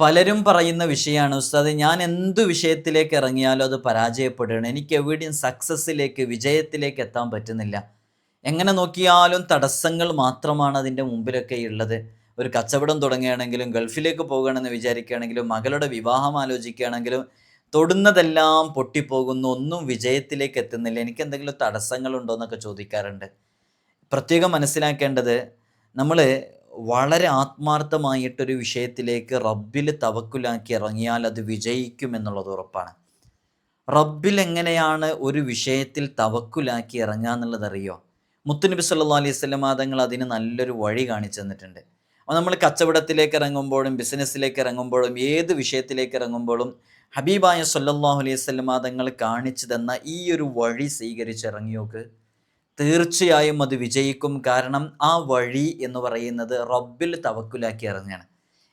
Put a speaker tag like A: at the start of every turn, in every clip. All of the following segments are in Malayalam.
A: പലരും പറയുന്ന വിഷയമാണ് ഉസ്താദ് ഞാൻ എന്ത് വിഷയത്തിലേക്ക് ഇറങ്ങിയാലും അത് പരാജയപ്പെടുകയാണ്. എനിക്ക് എവിടെയും സക്സസ്സിലേക്ക് വിജയത്തിലേക്ക് എത്താൻ പറ്റുന്നില്ല. എങ്ങനെ നോക്കിയാലും തടസ്സങ്ങൾ മാത്രമാണ് അതിന്റെ മുമ്പിലൊക്കെ ഉള്ളത്. ഒരു കച്ചവടം തുടങ്ങുകയാണെങ്കിലും ഗൾഫിലേക്ക് പോകണമെന്ന് വിചാരിക്കുകയാണെങ്കിലും മകളുടെ വിവാഹം ആലോചിക്കുകയാണെങ്കിലും തൊടുന്നതെല്ലാം പൊട്ടിപ്പോകുന്നു. ഒന്നും വിജയത്തിലേക്ക് എത്തുന്നില്ല. എനിക്ക് എന്തെങ്കിലും തടസ്സങ്ങളുണ്ടോ എന്നൊക്കെ ചോദിക്കാറുണ്ട്. പ്രത്യേകം മനസ്സിലാക്കേണ്ടത് നമ്മൾ വളരെ ആത്മാർത്ഥമായിട്ടൊരു വിഷയത്തിലേക്ക് റബ്ബിൽ തവക്കുലാക്കി ഇറങ്ങിയാൽ അത് വിജയിക്കും എന്നുള്ളത് ഉറപ്പാണ്. റബ്ബിൽ എങ്ങനെയാണ് ഒരു വിഷയത്തിൽ തവക്കുലാക്കി ഇറങ്ങുക എന്നുള്ളത് അറിയോ? മുത്തുനബി സല്ലാ അലൈഹി സ്വലം തങ്ങൾ അതിന് നല്ലൊരു വഴി കാണിച്ചു തന്നിട്ടുണ്ട്. അപ്പോൾ നമ്മൾ കച്ചവടത്തിലേക്ക് ഇറങ്ങുമ്പോഴും ബിസിനസ്സിലേക്ക് ഇറങ്ങുമ്പോഴും ഏത് വിഷയത്തിലേക്ക് ഇറങ്ങുമ്പോഴും ഹബീബായ സല്ലല്ലാഹു അലൈഹി സ്വലം തങ്ങൾ കാണിച്ചു തന്ന ഈ ഒരു വഴി സ്വീകരിച്ച് ഇറങ്ങിയോക്ക് തീർച്ചയായും അത് വിജയിക്കും. കാരണം ആ വഴി എന്ന് പറയുന്നത് റബ്ബിൽ തവക്കുലാക്കി ഇറങ്ങുകയാണ്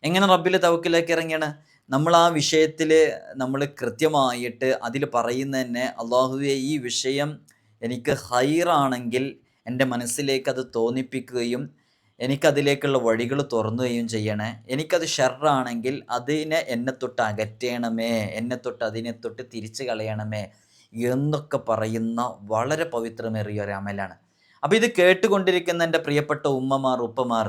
A: എങ്ങനെ റബ്ബിൽ തവക്കുലാക്കി ഇറങ്ങിയാണ് നമ്മൾ ആ വിഷയത്തിൽ നമ്മൾ കൃത്യമായിട്ട് അതിൽ പറയുന്ന തന്നെ അള്ളാഹുവെ ഈ വിഷയം എനിക്ക് ഹൈറാണെങ്കിൽ എന്റെ മനസ്സിലേക്ക് അത് തോന്നിപ്പിക്കുകയും എനിക്കതിലേക്കുള്ള വഴികൾ തുറന്നുകയും ചെയ്യണേ. എനിക്കത് ഷെറാണെങ്കിൽ അതിനെ എന്നെ തൊട്ട് അകറ്റണമേ. എന്നെ തൊട്ട് അതിനെ തൊട്ട് തിരിച്ചു കളയണമേ. എന്നൊക്കെ പറയുന്ന വളരെ പവിത്രമേറിയ ഒരു അമലാണ്. അപ്പോൾ ഇത് കേട്ടുകൊണ്ടിരിക്കുന്ന എന്റെ പ്രിയപ്പെട്ട ഉമ്മമാർ ഉപ്പമാർ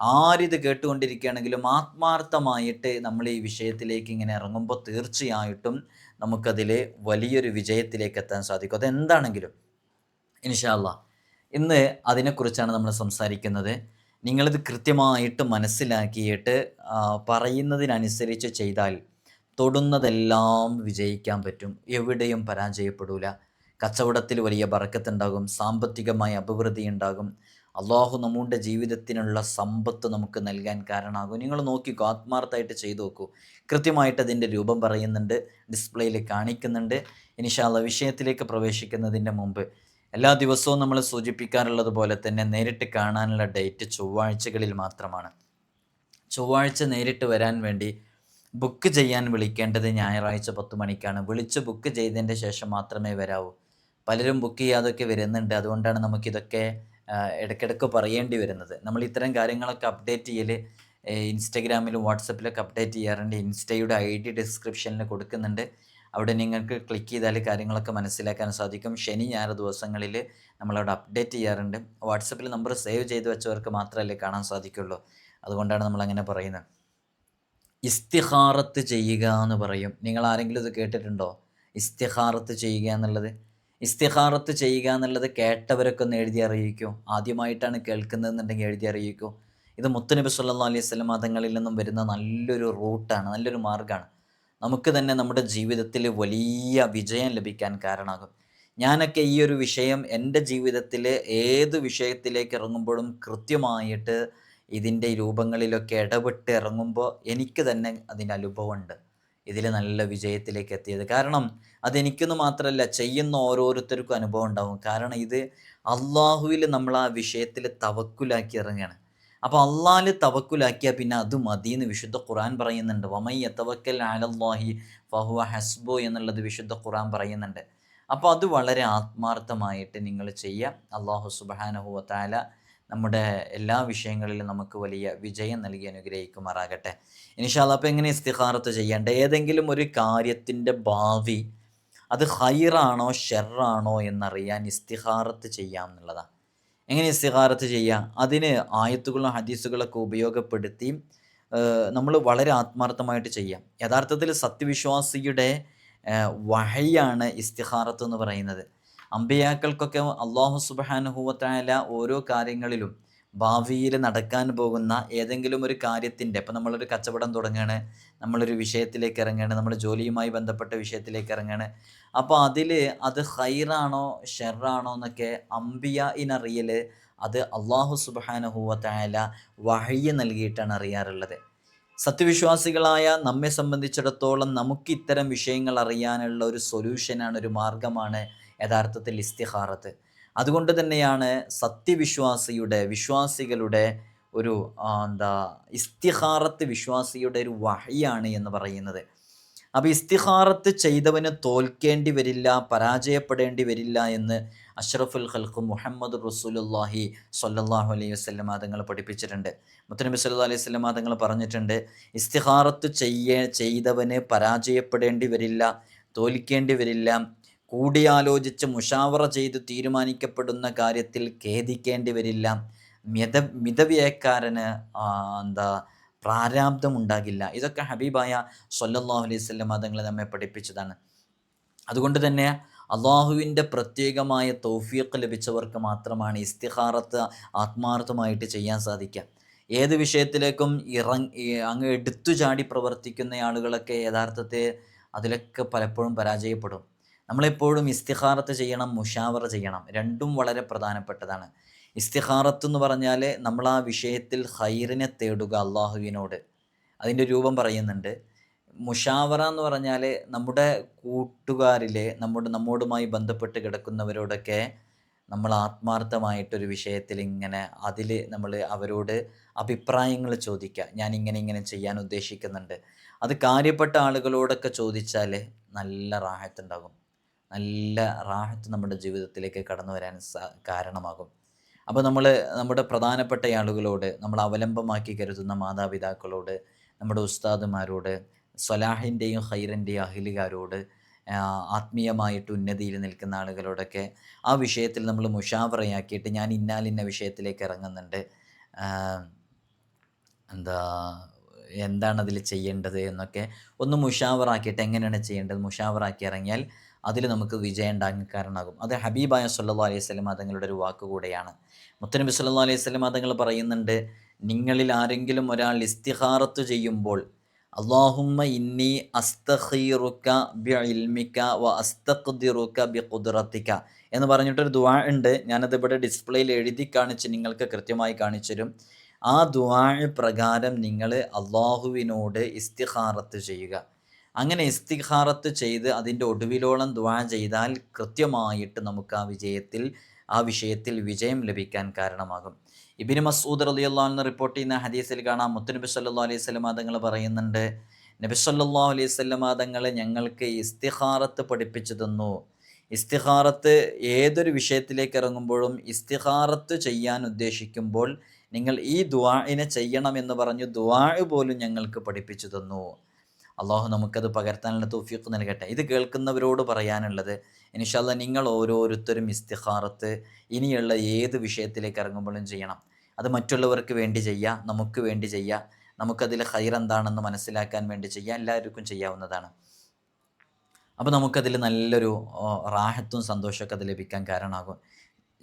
A: ആരിത് കേട്ടുകൊണ്ടിരിക്കുകയാണെങ്കിലും ആത്മാർത്ഥമായിട്ട് നമ്മൾ ഈ വിഷയത്തിലേക്ക് ഇങ്ങനെ ഇറങ്ങുമ്പോൾ തീർച്ചയായിട്ടും നമുക്കതിൽ വലിയൊരു വിജയത്തിലേക്ക് എത്താൻ സാധിക്കും. അതെന്താണെങ്കിലും ഇൻഷാല്ല ഇന്ന് അതിനെക്കുറിച്ചാണ് നമ്മൾ സംസാരിക്കുന്നത്. നിങ്ങളിത് കൃത്യമായിട്ട് മനസ്സിലാക്കിയിട്ട് പറയുന്നതിനനുസരിച്ച് ചെയ്താൽ തൊടുന്നതെല്ലാം വിജയിക്കാൻ പറ്റും. എവിടെയും പരാജയപ്പെടില്ല കച്ചവടത്തിൽ വലിയ ബറക്കത്തുണ്ടാകും. സാമ്പത്തികമായ അഭിവൃദ്ധി ഉണ്ടാകും അള്ളാഹു നമ്മുടെ ജീവിതത്തിനുള്ള സമ്പത്ത് നമുക്ക് നൽകാൻ കാരണമാകും. നിങ്ങൾ നോക്കിക്കോ ആത്മാർത്ഥമായിട്ട് ചെയ്തു നോക്കൂ. കൃത്യമായിട്ട് അതിന്റെ രൂപം പറയുന്നുണ്ട്. ഡിസ്പ്ലേയിൽ കാണിക്കുന്നുണ്ട്. ഇനിഷാല്ല വിഷയത്തിലേക്ക് പ്രവേശിക്കുന്നതിന്റെ മുമ്പ് എല്ലാ ദിവസവും നമ്മൾ സൂചിപ്പിക്കാറുള്ളത് പോലെ തന്നെ നേരിട്ട് കാണാനുള്ള ഡേറ്റ് ചൊവ്വാഴ്ചകളിൽ മാത്രമാണ്. ചൊവ്വാഴ്ച നേരിട്ട് വരാൻ വേണ്ടി ബുക്ക് ചെയ്യാൻ വിളിക്കേണ്ടത് ഞായറാഴ്ച പത്ത് മണിക്കാണ്. വിളിച്ച് ബുക്ക് ചെയ്തതിന്റെ ശേഷം മാത്രമേ വരാവൂ. പലരും ബുക്ക് ചെയ്യാതൊക്കെ വരുന്നുണ്ട്. അതുകൊണ്ടാണ് നമുക്കിതൊക്കെ ഇടയ്ക്കിടയ്ക്ക് പറയേണ്ടി വരുന്നത്. നമ്മൾ ഇത്തരം കാര്യങ്ങളൊക്കെ അപ്ഡേറ്റ് ചെയ്യൽ ഇൻസ്റ്റഗ്രാമിലും വാട്സപ്പിലൊക്കെ അപ്ഡേറ്റ് ചെയ്യാറുണ്ട്. ഇൻസ്റ്റയുടെ ഐ ഡി ഡിസ്ക്രിപ്ഷനിൽ കൊടുക്കുന്നുണ്ട്. അവിടെ നിങ്ങൾക്ക് ക്ലിക്ക് ചെയ്താൽ കാര്യങ്ങളൊക്കെ മനസ്സിലാക്കാൻ സാധിക്കും. ശനി ഞായർ ദിവസങ്ങളിൽ നമ്മളവിടെ അപ്ഡേറ്റ് ചെയ്യാറുണ്ട്. വാട്സപ്പിൽ നമ്പർ സേവ് ചെയ്ത് വെച്ചവർക്ക് മാത്രമല്ലേ കാണാൻ സാധിക്കുള്ളൂ. അതുകൊണ്ടാണ് നമ്മൾ അങ്ങനെ പറയുന്നത്. ഇസ്തിഹാറത്ത് ചെയ്യുക എന്ന് പറയും. നിങ്ങൾ ആരെങ്കിലും ഇത് കേട്ടിട്ടുണ്ടോ? ഇസ്തിഹാറത്ത് ചെയ്യുക എന്നുള്ളത്. ഇസ്തിഹാറത്ത് ചെയ്യുക എന്നുള്ളത് കേട്ടവരൊക്കെ ഒന്ന് എഴുതി അറിയിക്കൂ. ആദ്യമായിട്ടാണ് കേൾക്കുന്നതെന്നുണ്ടെങ്കിൽ എഴുതി അറിയിക്കൂ. ഇത് മുത്തുനബി സല്ലാ അലൈഹി സ്വലം മതങ്ങളിൽ നിന്നും വരുന്ന നല്ലൊരു റൂട്ടാണ് നല്ലൊരു മാർഗമാണ് നമുക്ക് തന്നെ നമ്മുടെ ജീവിതത്തിൽ വലിയ വിജയം ലഭിക്കാൻ കാരണമാകും. ഞാനൊക്കെ ഈ ഒരു വിഷയം എന്റെ ജീവിതത്തിൽ ഏത് വിഷയത്തിലേക്ക് ഇറങ്ങുമ്പോഴും കൃത്യമായിട്ട് ഇതിന്റെ രൂപങ്ങളിലൊക്കെ ഇടപെട്ട് ഇറങ്ങുമ്പോൾ എനിക്ക് തന്നെ അതിന്റെ അനുഭവമുണ്ട്. ഇതിൽ നല്ല വിജയത്തിലേക്ക് എത്തിയത്. കാരണം അതെനിക്കെന്ന് മാത്രമല്ല ചെയ്യുന്ന ഓരോരുത്തർക്കും അനുഭവം ഉണ്ടാവും. കാരണം ഇത് അള്ളാഹുവിൽ നമ്മൾ ആ വിഷയത്തിൽ തവക്കുലാക്കി ഇറങ്ങുകയാണ് അപ്പോൾ അള്ളാഹിൽ തവക്കുലാക്കിയാൽ പിന്നെ അത് മതി എന്ന് വിശുദ്ധ ഖുറാൻ പറയുന്നുണ്ട്. വമൈ തവക്കൽ അലല്ലാഹി ഫഹുവ ഹസ്ബു എന്നുള്ളത് വിശുദ്ധ ഖുറാൻ പറയുന്നുണ്ട്. അപ്പോൾ അത് വളരെ ആത്മാർത്ഥമായിട്ട് നിങ്ങൾ ചെയ്യുക. അള്ളാഹു സുബാനഹുവ താല നമ്മുടെ എല്ലാ വിഷയങ്ങളിലും നമുക്ക് വലിയ വിജയം നൽകി അനുഗ്രഹിക്കുമാറാകട്ടെ. ഇനിഷാല്ല അപ്പോൾ എങ്ങനെ ഇസ്തിഹാറത്ത് ചെയ്യേണ്ട? ഏതെങ്കിലും ഒരു കാര്യത്തിന്റെ ഭാവി അത് ഹൈറാണോ ഷെറാണോ എന്നറിയാൻ ഇസ്തിഹാറത്ത് ചെയ്യാം എന്നുള്ളതാണ്. എങ്ങനെ ഇസ്തിഹാറത്ത് ചെയ്യാം? അതിന് ആയത്തുകളും ഹദീസുകളൊക്കെ ഉപയോഗപ്പെടുത്തി നമ്മൾ വളരെ ആത്മാർത്ഥമായിട്ട് ചെയ്യാം. യഥാർത്ഥത്തിൽ സത്യവിശ്വാസിയുടെ വഹയാണ് ഇസ്തിഹാറത്ത് എന്ന് പറയുന്നത്. അമ്പയാക്കൾക്കൊക്കെ അള്ളാഹു സുബാനുഹൂവത്തായ ഓരോ കാര്യങ്ങളിലും ഭാവിയിൽ നടക്കാൻ പോകുന്ന ഏതെങ്കിലും ഒരു കാര്യത്തിന്റെ ഇപ്പം നമ്മളൊരു കച്ചവടം തുടങ്ങുകയാണ് നമ്മളൊരു വിഷയത്തിലേക്ക് ഇറങ്ങുകയാണ് നമ്മൾ ജോലിയുമായി ബന്ധപ്പെട്ട വിഷയത്തിലേക്ക് ഇറങ്ങുകയാണ് അപ്പോൾ അതിൽ അത് ഹൈറാണോ ഷെറാണോ എന്നൊക്കെ അംബിയ ഇനറിയൽ അത് അള്ളാഹു സുബാനുഹൂവത്തായ വഴിയ നൽകിയിട്ടാണ് അറിയാറുള്ളത്. സത്യവിശ്വാസികളായ നമ്മെ സംബന്ധിച്ചിടത്തോളം നമുക്ക് ഇത്തരം വിഷയങ്ങൾ അറിയാനുള്ള ഒരു സൊല്യൂഷനാണ് ഒരു മാർഗമാണ് യഥാർത്ഥത്തിൽ ഇസ്തിഹാറത്ത്. അതുകൊണ്ട് തന്നെയാണ് സത്യവിശ്വാസിയുടെ വിശ്വാസികളുടെ ഒരു എന്താ ഇസ്തിഹാറത്ത് വിശ്വാസിയുടെ ഒരു വഹിയാണ് എന്ന് പറയുന്നത്. അപ്പോൾ ഇസ്തിഹാറത്ത് ചെയ്തവന് തോൽക്കേണ്ടി വരില്ല പരാജയപ്പെടേണ്ടി വരില്ല എന്ന് അഷ്റഫുൽ ഖൽഖ് മുഹമ്മദ് റസൂലുല്ലാഹി സ്വല്ലല്ലാഹു അലൈഹി വസല്ലം തങ്ങൾ പഠിപ്പിച്ചിട്ടുണ്ട്. മുത്തനബി സല്ലു അലൈഹി വസല്ലം തങ്ങൾ പറഞ്ഞിട്ടുണ്ട് ഇസ്തിഹാറത്ത് ചെയ്യ ചെയ്തവന് പരാജയപ്പെടേണ്ടി വരില്ല തോൽക്കേണ്ടി വരില്ല കൂടിയാലോചിച്ച് മുഷാവറ ചെയ്ത് തീരുമാനിക്കപ്പെടുന്ന കാര്യത്തിൽ ഖേദിക്കേണ്ടി വരില്ല. മിത മിതവ്യയക്കാരന് എന്താ പ്രാരാബ്ദം ഉണ്ടാകില്ല ഇതൊക്കെ ഹബീബായ സൊല്ലാഹു അലൈഹി മതങ്ങൾ നമ്മെ പഠിപ്പിച്ചതാണ്. അതുകൊണ്ട് തന്നെ അള്ളാഹുവിന്റെ പ്രത്യേകമായ തൗഫീഖ് ലഭിച്ചവർക്ക് മാത്രമാണ് ഇസ്തിഹാറത്ത് ആത്മാർത്ഥമായിട്ട് ചെയ്യാൻ സാധിക്കുക. ഏത് വിഷയത്തിലേക്കും ഇറങ് അങ്ങ് എടുത്തു ചാടി പ്രവർത്തിക്കുന്ന ആളുകളൊക്കെ യഥാർത്ഥത്തെ അതിലൊക്കെ പലപ്പോഴും പരാജയപ്പെടും. നമ്മളെപ്പോഴും ഇസ്തിഹാറത്ത് ചെയ്യണം മുഷാവറ ചെയ്യണം. രണ്ടും വളരെ പ്രധാനപ്പെട്ടതാണ്. ഇസ്തിഹാറത്ത് എന്ന് പറഞ്ഞാൽ നമ്മൾ ആ വിഷയത്തിൽ ഹൈറിനെ തേടുക അള്ളാഹുവിനോട് അതിന്റെ രൂപം പറയുന്നുണ്ട്. മുഷാവറ എന്ന് പറഞ്ഞാൽ നമ്മുടെ കൂട്ടുകാരിലെ നമ്മുടെ നമ്മോടുമായി ബന്ധപ്പെട്ട് കിടക്കുന്നവരോടൊക്കെ നമ്മൾ ആത്മാർത്ഥമായിട്ടൊരു വിഷയത്തിൽ ഇങ്ങനെ അതിൽ നമ്മൾ അവരോട് അഭിപ്രായങ്ങൾ ചോദിക്കുക. ഞാൻ ഇങ്ങനെ ഇങ്ങനെ ചെയ്യാൻ ഉദ്ദേശിക്കുന്നുണ്ട്. അത് കാര്യപ്പെട്ട ആളുകളോടൊക്കെ ചോദിച്ചാൽ നല്ല റാഹത്തുണ്ടാകും. നല്ല റാഹത്ത് നമ്മുടെ ജീവിതത്തിലേക്ക് കടന്നു വരാൻ കാരണമാകും. അപ്പോൾ നമ്മൾ നമ്മുടെ പ്രധാനപ്പെട്ട ആളുകളോട് നമ്മൾ അവലംബമാക്കി കരുതുന്ന മാതാപിതാക്കളോട് നമ്മുടെ ഉസ്താദുമാരോട് സ്വലാഹിന്റെയും ഹൈറിന്റെയും അഹിലുകാരോട് ആത്മീയമായിട്ട് ഉന്നതിയിൽ നിൽക്കുന്ന ആളുകളോടൊക്കെ ആ വിഷയത്തിൽ നമ്മൾ മുഷാവറയാക്കിയിട്ട് ഞാൻ ഇന്നാലിന്ന വിഷയത്തിലേക്ക് ഇറങ്ങുന്നുണ്ട്. എന്താ എന്താണ് അതിൽ ചെയ്യേണ്ടത് എന്നൊക്കെ ഒന്ന് മുഷാവറാക്കിയിട്ട് എങ്ങനെയാണ് ചെയ്യേണ്ടത്? മുഷാവറാക്കി ഇറങ്ങിയാൽ അതിൽ നമുക്ക് വിജയം ഉണ്ടാകാൻ കാരണമാകും. അത് ഹബീബായ സല്ലാ അലൈഹി സ്വലം തങ്ങളുടെ ഒരു വാക്ക് കൂടെയാണ്. മുത്തനബി സല്ലാ അലൈഹി സ്വലം തങ്ങൾ പറയുന്നുണ്ട് നിങ്ങളിൽ ആരെങ്കിലും ഒരാൾ ഇസ്തിഹാറത്ത് ചെയ്യുമ്പോൾ അള്ളാഹുമ്മ ഇന്നി അസ്തഖീറുക്ക ബി ഇൽമിക്ക വ അസ്തഖ്ദിറുക്ക ബി കുദ്റത്തിക്ക എന്ന് പറഞ്ഞിട്ടൊരു ദുവാ ഉണ്ട്. ഞാനത് ഇവിടെ ഡിസ്പ്ലേയിൽ എഴുതി കാണിച്ച് നിങ്ങൾക്ക് കൃത്യമായി കാണിച്ചു തരും ആ ദുവാ പ്രകാരം നിങ്ങൾ അള്ളാഹുവിനോട് ഇസ്തിഹാറത്ത് ചെയ്യുക. അങ്ങനെ ഇസ്തിഹാറത്ത് ചെയ്ത് അതിന്റെ ഒടുവിലോളം ദ്വാ ചെയ്താൽ കൃത്യമായിട്ട് നമുക്ക് ആ വിജയത്തിൽ ആ വിഷയത്തിൽ വിജയം ലഭിക്കാൻ കാരണമാകും. ഇബിന് മസൂദ് അലി അള്ളാഹെന്ന് റിപ്പോർട്ട് ചെയ്യുന്ന ഹദീസിൽ കാണാം മുത്തുനബി സല്ലാ അലൈഹി സ്വലമാതങ്ങൾ പറയുന്നുണ്ട് നബി സല്ലാ അലൈഹി സ്വലമാതങ്ങൾ ഞങ്ങൾക്ക് ഇസ്തിഹാറത്ത് പഠിപ്പിച്ചു തന്നു. ഇസ്തിഹാറത്ത് ഏതൊരു വിഷയത്തിലേക്ക് ഇറങ്ങുമ്പോഴും ഇസ്തിഹാറത്ത് ചെയ്യാൻ ഉദ്ദേശിക്കുമ്പോൾ നിങ്ങൾ ഈ ദ്വാഇനെ ചെയ്യണമെന്ന് പറഞ്ഞു ദ്വാ പോലും ഞങ്ങൾക്ക് പഠിപ്പിച്ചു തന്നു. അള്ളാഹു നമുക്കത് പകർത്താനുള്ള തോഫിയൊക്കെ നൽകട്ടെ. ഇത് കേൾക്കുന്നവരോട് പറയാനുള്ളത് ഇനിഷല്ല നിങ്ങൾ ഓരോരുത്തരും ഇസ്തിഹാറത്ത് ഇനിയുള്ള ഏത് വിഷയത്തിലേക്ക് ഇറങ്ങുമ്പോഴും ചെയ്യണം. അത് മറ്റുള്ളവർക്ക് വേണ്ടി ചെയ്യുക നമുക്ക് വേണ്ടി ചെയ്യുക നമുക്കതിൽ ഹൈർ എന്താണെന്ന് മനസ്സിലാക്കാൻ വേണ്ടി ചെയ്യുക എല്ലാവർക്കും ചെയ്യാവുന്നതാണ്. അപ്പോൾ നമുക്കതിൽ നല്ലൊരു റാഹത്തും സന്തോഷമൊക്കെ അത് ലഭിക്കാൻ കാരണമാകും.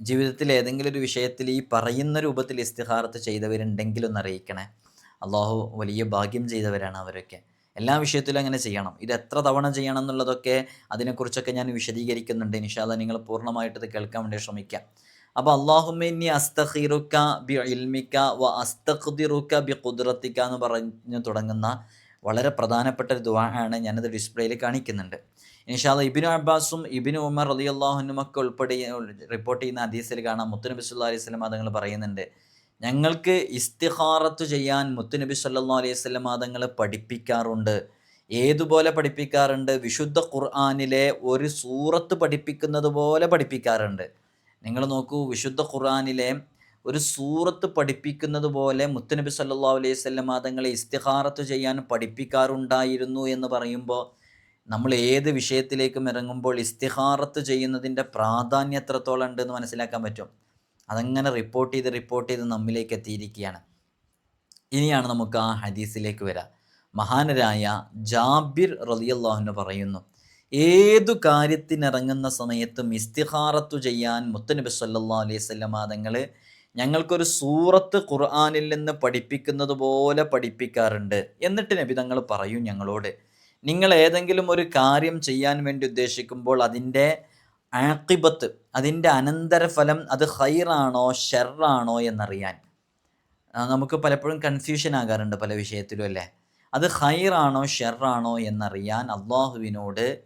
A: ജീവിതത്തിൽ ഏതെങ്കിലും ഒരു വിഷയത്തിൽ ഈ പറയുന്ന രൂപത്തിൽ ഇസ്തിഹാറത്ത് ചെയ്തവരുണ്ടെങ്കിലൊന്ന് അറിയിക്കണേ. അള്ളാഹു വലിയ ഭാഗ്യം ചെയ്തവരാണ് അവരൊക്കെ. എല്ലാ വിഷയത്തിലും അങ്ങനെ ചെയ്യണം. ഇത് എത്ര തവണ ചെയ്യണം എന്നുള്ളതൊക്കെ അതിനെക്കുറിച്ചൊക്കെ ഞാൻ വിശദീകരിക്കുന്നുണ്ട്. നിഷാദ നിങ്ങൾ പൂർണമായിട്ട് ഇത് കേൾക്കാൻ വേണ്ടി ശ്രമിക്കാം. അപ്പോൾ അള്ളാഹുമിനി അസ്തഖീറുക്ക ബി ഇൽമിക്ക വ അസ്തഖ്ദിറുക്ക ബി കുദ്രത്തിക്ക എന്ന് പറഞ്ഞു തുടങ്ങുന്ന വളരെ പ്രധാനപ്പെട്ട ഒരു ദുവാ ആണ് ഞാനത് ഡിസ്പ്ലേയിൽ കാണിക്കുന്നുണ്ട്. ഇൻഷാല്ല ഇബിനു അബ്ബാസും ഇബിനു ഉമർ റലി അള്ളാഹുനുമൊക്കെ ഉൾപ്പെടെ റിപ്പോർട്ട് ചെയ്യുന്ന ഹദീസിൽ കാണാം. മുത്തനബി അലൈഹി സ്വലം അതുങ്ങൾ പറയുന്നുണ്ട്. ഞങ്ങൾക്ക് ഇസ്തിഹാറത്ത് ചെയ്യാൻ മുത്തുനബി സല്ലാ അലൈഹി സ്വലം തങ്ങൾ പഠിപ്പിക്കാറുണ്ട്. ഏതുപോലെ പഠിപ്പിക്കാറുണ്ട്? വിശുദ്ധ ഖുർആാനിലെ ഒരു സൂറത്ത് പഠിപ്പിക്കുന്നത് പോലെ പഠിപ്പിക്കാറുണ്ട്. നിങ്ങൾ നോക്കൂ വിശുദ്ധ ഖുർആാനിലെ ഒരു സൂറത്ത് പഠിപ്പിക്കുന്നത് പോലെ മുത്തുനബി സല്ലാ അലൈഹി സ്വലം തങ്ങളെ ഇസ്തിഹാറത്ത് ചെയ്യാൻ പഠിപ്പിക്കാറുണ്ടായിരുന്നു എന്ന് പറയുമ്പോൾ നമ്മൾ ഏത് വിഷയത്തിലേക്കും ഇറങ്ങുമ്പോൾ ഇസ്തിഹാറത്ത് ചെയ്യുന്നതിന്റെ പ്രാധാന്യം എത്രത്തോളം ഉണ്ടെന്ന് മനസ്സിലാക്കാൻ പറ്റും? അതങ്ങനെ റിപ്പോർട്ട് ചെയ്ത് റിപ്പോർട്ട് ചെയ്ത് നമ്മിലേക്ക് എത്തിയിരിക്കുകയാണ് ഇനിയാണ് നമുക്ക് ആ ഹദീസിലേക്ക് വരാം. മഹാനരായ ജാബിർ റലിയല്ലാഹുന് പറയുന്നു ഏതു കാര്യത്തിനിറങ്ങുന്ന സമയത്തും ഇസ്തിഹാറത്തു ചെയ്യാൻ മുത്തനബി സല്ലാ അലൈഹി സ്വല്ലം തങ്ങൾ ഞങ്ങൾക്കൊരു സൂറത്ത് ഖുർആാനിൽ നിന്ന് പഠിപ്പിക്കുന്നത് പോലെ പഠിപ്പിക്കാറുണ്ട് എന്നിട്ട് നബി തങ്ങൾ പറയും ഞങ്ങളോട്. നിങ്ങൾ ഏതെങ്കിലും ഒരു കാര്യം ചെയ്യാൻ വേണ്ടി ഉദ്ദേശിക്കുമ്പോൾ അതിന്റെ ആക്കിബത്ത് അതിന്റെ അനന്തരഫലം അത് ഹൈറാണോ ഷെറാണോ എന്നറിയാൻ. നമുക്ക് പലപ്പോഴും കൺഫ്യൂഷൻ ആകാറുണ്ട് പല വിഷയത്തിലും അല്ലേ? അത് ഹൈറാണോ ഷെറാണോ എന്നറിയാൻ അള്ളാഹുവിനോട്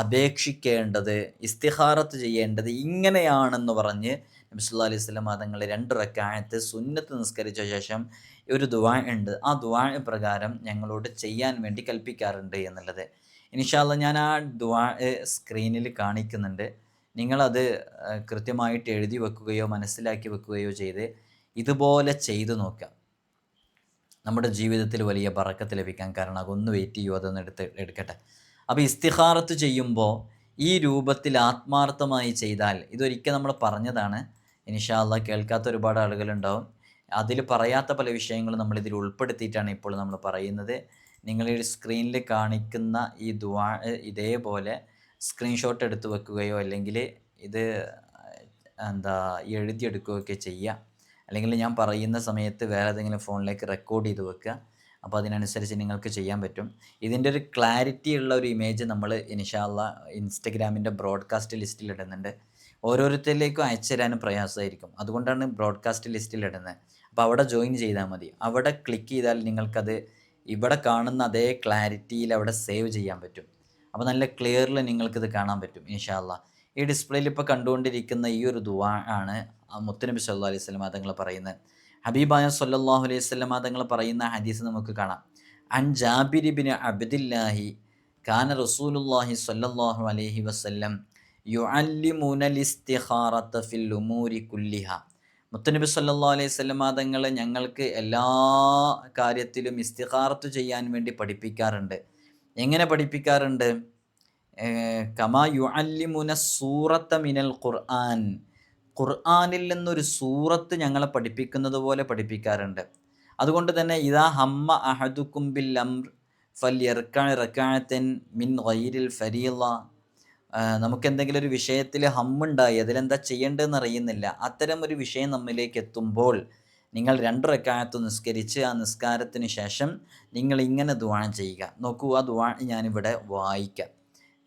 A: അപേക്ഷിക്കേണ്ടത് ഇസ്തിഹാറത്ത് ചെയ്യേണ്ടത് ഇങ്ങനെയാണെന്ന് പറഞ്ഞ് നബിസുല്ലാ അലൈഹി സ്വലം മതങ്ങൾ രണ്ട് റക്കായത്ത് സുന്നത്ത് നിസ്കരിച്ച ശേഷം ഒരു ദുവാ ഉണ്ട്. ആ ദുവാ പ്രകാരം ഞങ്ങളോട് ചെയ്യാൻ വേണ്ടി കൽപ്പിക്കാറുണ്ട് എന്നുള്ളത്. ഇനിഷാല്ല ഞാൻ ആ ദുവാ സ്ക്രീനിൽ കാണിക്കുന്നുണ്ട്. നിങ്ങളത് കൃത്യമായിട്ട് എഴുതി വെക്കുകയോ മനസ്സിലാക്കി വെക്കുകയോ ചെയ്ത് ഇതുപോലെ ചെയ്തു നോക്കാം നമ്മുടെ ജീവിതത്തിൽ വലിയ പറക്കത്ത് ലഭിക്കാൻ കാരണം അതൊന്ന് വെയിറ്റ് ചെയ്യുമോ അതൊന്ന് എടുത്ത് എടുക്കട്ടെ. അപ്പോൾ ഇസ്തിഹാറത്ത് ചെയ്യുമ്പോൾ ഈ രൂപത്തിൽ ആത്മാർത്ഥമായി ചെയ്താൽ ഇതൊരിക്കൽ നമ്മൾ പറഞ്ഞതാണ് ഇനിഷാല്ല കേൾക്കാത്ത ഒരുപാട് ആളുകളുണ്ടാവും. അതിൽ പറയാത്ത പല വിഷയങ്ങളും നമ്മൾ ഇതിൽ ഉൾപ്പെടുത്തിയിട്ടാണ് ഇപ്പോൾ നമ്മൾ പറയുന്നത്. നിങ്ങളുടെ സ്ക്രീനിൽ കാണിക്കുന്ന ഈ ദ്വാ ഇതേപോലെ സ്ക്രീൻഷോട്ട് എടുത്ത് വെക്കുകയോ അല്ലെങ്കിൽ ഇത് എന്താ എഴുതിയെടുക്കുകയൊക്കെ ചെയ്യുക. അല്ലെങ്കിൽ ഞാൻ പറയുന്ന സമയത്ത് വേറെ ഏതെങ്കിലും ഫോണിലേക്ക് റെക്കോർഡ് ചെയ്ത് വെക്കുക. അപ്പോൾ അതിനനുസരിച്ച് നിങ്ങൾക്ക് ചെയ്യാൻ പറ്റും. ഇതിന്റെ ഒരു ക്ലാരിറ്റി ഉള്ള ഒരു ഇമേജ് നമ്മൾ ഇൻഷാല്ല ഇൻസ്റ്റഗ്രാമിന്റെ ബ്രോഡ്കാസ്റ്റ് ലിസ്റ്റിൽ ഇടുന്നുണ്ട്. ഓരോരുത്തരിലേക്കും അയച്ചു തരാനും പ്രയാസമായിരിക്കും. അതുകൊണ്ടാണ് ബ്രോഡ്കാസ്റ്റ് ലിസ്റ്റിൽ ഇടുന്നത്. അപ്പോൾ അവിടെ ജോയിൻ ചെയ്താൽ മതി. അവിടെ ക്ലിക്ക് ചെയ്താൽ നിങ്ങൾക്കത് ഇവിടെ കാണുന്ന അതേ ക്ലാരിറ്റിയിൽ അവിടെ സേവ് ചെയ്യാൻ പറ്റും. അപ്പോൾ നല്ല ക്ലിയറിൽ നിങ്ങൾക്കിത് കാണാൻ പറ്റും ഇൻഷാല്ല ഈ ഡിസ്പ്ലേയിൽ ഇപ്പോൾ കണ്ടുകൊണ്ടിരിക്കുന്ന ഈ ഒരു ദുവാ ആണ് മുത്തനബി സല്ലു അലൈഹി സ്വലം തങ്ങൾ പറയുന്നത്. ഹബീബായ സല്ലല്ലാഹു അലൈഹി സ്വലം തങ്ങൾ പറയുന്ന ഹദീസ് നമുക്ക് കാണാം. അൻ ജാബിരിബിന് അബ്ദില്ലാഹി കാന റസൂലുല്ലാഹി സല്ലല്ലാഹു അലൈഹി വസല്ലം യുഅല്ലിമുനൽ ഇസ്തിഖാറത്ത ഫിൽ ഉമൂരി കുല്ലിഹ. മുത്തനബി സല്ലാ അലൈഹി വസല്ലം തങ്ങൾ ഞങ്ങൾക്ക് എല്ലാ കാര്യത്തിലും ഇസ്തിഖാറത്ത് ചെയ്യാൻ വേണ്ടി പഠിപ്പിക്കാറുണ്ട്. എങ്ങനെ പഠിപ്പിക്കാറുണ്ട്? കമാ കമാ യുഅല്ലിമുന സൂറത്ത മിനൽ ഖുർആൻ. ഖുർആാനിൽ നിന്നൊരു സൂറത്ത് ഞങ്ങളെ പഠിപ്പിക്കുന്നത് പോലെ പഠിപ്പിക്കാറുണ്ട്. അതുകൊണ്ട് തന്നെ ഇതാ ഹമ്മ അഹദുക്കും ബിൽ അംർ റക്കാഴത്തൻ മിൻ വൈരിൽ ഫരീല നമുക്ക് എന്തെങ്കിലും ഒരു വിഷയത്തിൽ ഹമ്മുണ്ടായി അതിലെന്താ ചെയ്യേണ്ടതെന്ന് അറിയുന്നില്ല അത്തരം ഒരു വിഷയം നമ്മിലേക്ക് എത്തുമ്പോൾ നിങ്ങൾ രണ്ട് റക്കായത്ത് നിസ്കരിച്ച് ആ നിസ്കാരത്തിന് ശേഷം നിങ്ങൾ ഇങ്ങനെ ദ്വാനം ചെയ്യുക. നോക്കൂ ആ ദ്വാ ഞാനിവിടെ വായിക്കാം.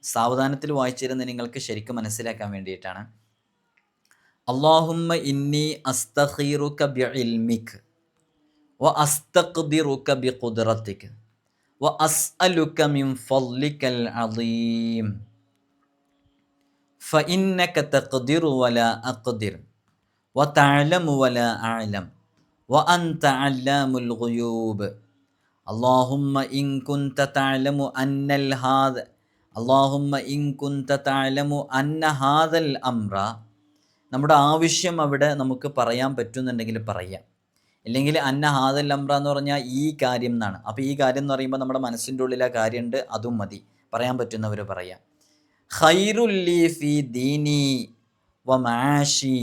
A: സാവധാനത്തിൽ വായിച്ചിരുന്ന് നിങ്ങൾക്ക് ശരിക്കും മനസ്സിലാക്കാൻ വേണ്ടിയിട്ടാണ്. അള്ളാഹുമ്മ ഇന്നി അസ്തഖീറുക ബിഇൽമിക് വ അസ്തഖ്ദിറുക ബിഖുദ്റത്തിക് വ അസ്അലുക മിൻ ഫളിക്കൽ അദീം فإنك تقدر ولا أقدر وتعلم വലാ أعلم وأنت علام الغيوب اللهم إن كنت تعلم أن هذا اللهم إن كنت تعلم أن هذا الأمر നമ്മുടെ ആവശ്യം അവിടെ നമുക്ക് പറയാൻ പറ്റുന്നുണ്ടെങ്കിൽ പറയാം ഇല്ലെങ്കിൽ അന്ന ഹാദൽ അമ്ര എന്ന് പറഞ്ഞാൽ ഈ കാര്യം എന്നാണ് അപ്പോൾ ഈ കാര്യം എന്ന് പറയുമ്പോൾ നമ്മുടെ മനസ്സിൻ്റെ ഉള്ളിൽ ആ കാര്യമുണ്ട് അതും മതി പറയാൻ പറ്റുന്നവർ പറയാം ഖൈറുല്ലി ഫി ദീനി വ മാഷി